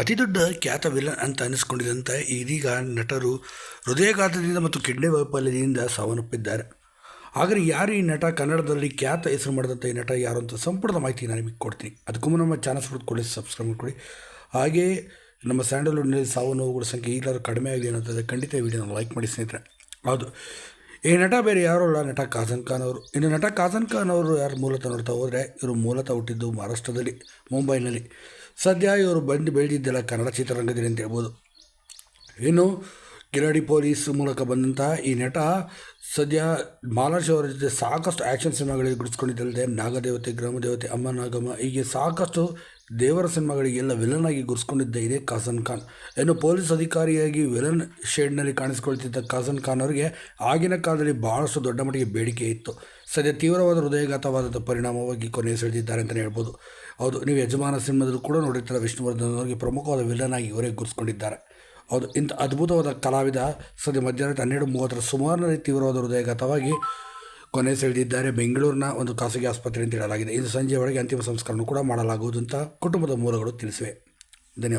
ಅತಿ ದೊಡ್ಡ ಖ್ಯಾತ ವಿಲನ್ ಅಂತ ಅನಿಸ್ಕೊಂಡಿದ್ದಂಥ ಇದೀಗ ನಟರು ಹೃದಯಘಾತದಿಂದ ಮತ್ತು ಕಿಡ್ನಿ ವೈಫಲ್ಯದಿಂದ ಸಾವನ್ನಪ್ಪಿದ್ದಾರೆ. ಆದರೆ ಯಾರು ಈ ನಟ ಕನ್ನಡದಲ್ಲಿ ಖ್ಯಾತ ಹೆಸರು ಮಾಡಿದಂಥ ಈ ನಟ ಯಾರು ಅಂತ ಸಂಪೂರ್ಣ ಮಾಹಿತಿ ನಾನು ನಿಮಗೆ ಕೊಡ್ತೀನಿ. ಅದಕ್ಕೂ ನಮ್ಮ ಚಾನಲ್ ಕೊಡಿ ಸಬ್ಸ್ಕ್ರೈಬ್ ಮಾಡ್ಕೊಳ್ಳಿ. ಹಾಗೇ ನಮ್ಮ ಸ್ಯಾಂಡಲ್ವುಡ್ನಲ್ಲಿ ಸಾವು ನೋವುಗಳ ಸಂಖ್ಯೆ ಈಗಲಾದರೂ ಕಡಿಮೆ ಆಗಿದೆ ಅನ್ನೋದಾದರೆ ಖಂಡಿತ ವಿಡಿಯೋನ ಲೈಕ್ ಮಾಡಿ ಸ್ನೇಹಿತರೆ. ಹೌದು. ಈ ನಟ ಬೇರೆ ಯಾರೂ ಅಲ್ಲ, ನಟ ಕಾಜನ್ ಖಾನ್ ಅವರು. ಇನ್ನು ನಟ ಕಾಜನ್ ಖಾನ್ ಅವರು ಯಾರು ಮೂಲತಃ ನೋಡ್ತಾ ಹೋದರೆ ಇವರು ಮೂಲತಃ ಹುಟ್ಟಿದ್ದು ಮಹಾರಾಷ್ಟ್ರದಲ್ಲಿ, ಮುಂಬೈನಲ್ಲಿ. ಸದ್ಯ ಇವರು ಬಂದು ಬೆಳೆದಿದ್ದೆಲ್ಲ ಕನ್ನಡ ಚಿತ್ರರಂಗದಲ್ಲಿ ಅಂತ ಹೇಳ್ಬೋದು. ಇನ್ನು ಕಿರಾಡಿ ಪೊಲೀಸ್ ಮೂಲಕ ಬಂದಂತಹ ಈ ನಟ ಸದ್ಯ ಮಾಲಾಶ್ ಅವರ ಜೊತೆ ಸಾಕಷ್ಟು ಆ್ಯಕ್ಷನ್ ಸಿನಿಮಾಗಳಿಗೆ ಗುಡಿಸ್ಕೊಂಡಿದ್ದಲ್ಲದೆ ನಾಗದೇವತೆ, ಗ್ರಾಮದೇವತೆ, ಅಮ್ಮ ನಾಗಮ್ಮ ಹೀಗೆ ಸಾಕಷ್ಟು ದೇವರ ಸಿನಿಮಾಗಳಿಗೆಲ್ಲ ವಿಲನ್ ಆಗಿ ಗುರುಸ್ಕೊಂಡಿದ್ದ ಇದೇ ಕಾಸನ್ ಖಾನ್. ಇನ್ನು ಪೊಲೀಸ್ ಅಧಿಕಾರಿಯಾಗಿ ವಿಲನ್ ಶೇಡ್ನಲ್ಲಿ ಕಾಣಿಸಿಕೊಳ್ತಿದ್ದ ಕಾಸನ್ ಖಾನ್ ಅವರಿಗೆ ಆಗಿನ ಕಾಲದಲ್ಲಿ ಬಹಳಷ್ಟು ದೊಡ್ಡ ಮಟ್ಟಿಗೆ ಬೇಡಿಕೆ ಇತ್ತು. ಸದ್ಯ ತೀವ್ರವಾದ ಹೃದಯಘಾತವಾದ ಪರಿಣಾಮವಾಗಿ ಕೊನೆ ಸೆಳೆದಿದ್ದಾರೆ ಅಂತಲೇ ಹೇಳ್ಬೋದು. ಹೌದು, ನೀವು ಯಜಮಾನ ಸಿನಿಮಾದಲ್ಲೂ ಕೂಡ ನೋಡಿರ್ತಾರೆ ವಿಷ್ಣುವರ್ಧನ್ ಅವರಿಗೆ ಪ್ರಮುಖವಾದ ವಿಲನ್ ಆಗಿ ಇವರೇ ಗುರುಸ್ಕೊಂಡಿದ್ದಾರೆ ಹೌದು, ಇಂಥ ಅದ್ಭುತವಾದ ಕಲಾವಿದ ಸದ್ಯ ಮಧ್ಯಾಹ್ನ ಹನ್ನೆರಡು ಮೂವತ್ತರ ಸುಮಾರು ತೀವ್ರವಾದ ಹೃದಯಘಾತವಾಗಿ ಕೊನೆ ಸೆಳೆದಿದ್ದಾರೆ. ಬೆಂಗಳೂರಿನ ಒಂದು ಖಾಸಗಿ ಆಸ್ಪತ್ರೆ ಅಂತ ಹೇಳಲಾಗಿದೆ. ಇದು ಸಂಜೆ ಒಳಗೆ ಅಂತಿಮ ಸಂಸ್ಕರಣ ಕೂಡ ಮಾಡಲಾಗುವುದು ಅಂತ ಕುಟುಂಬದ ಮೂಲಗಳು ತಿಳಿಸಿವೆ. ಧನ್ಯವಾದ.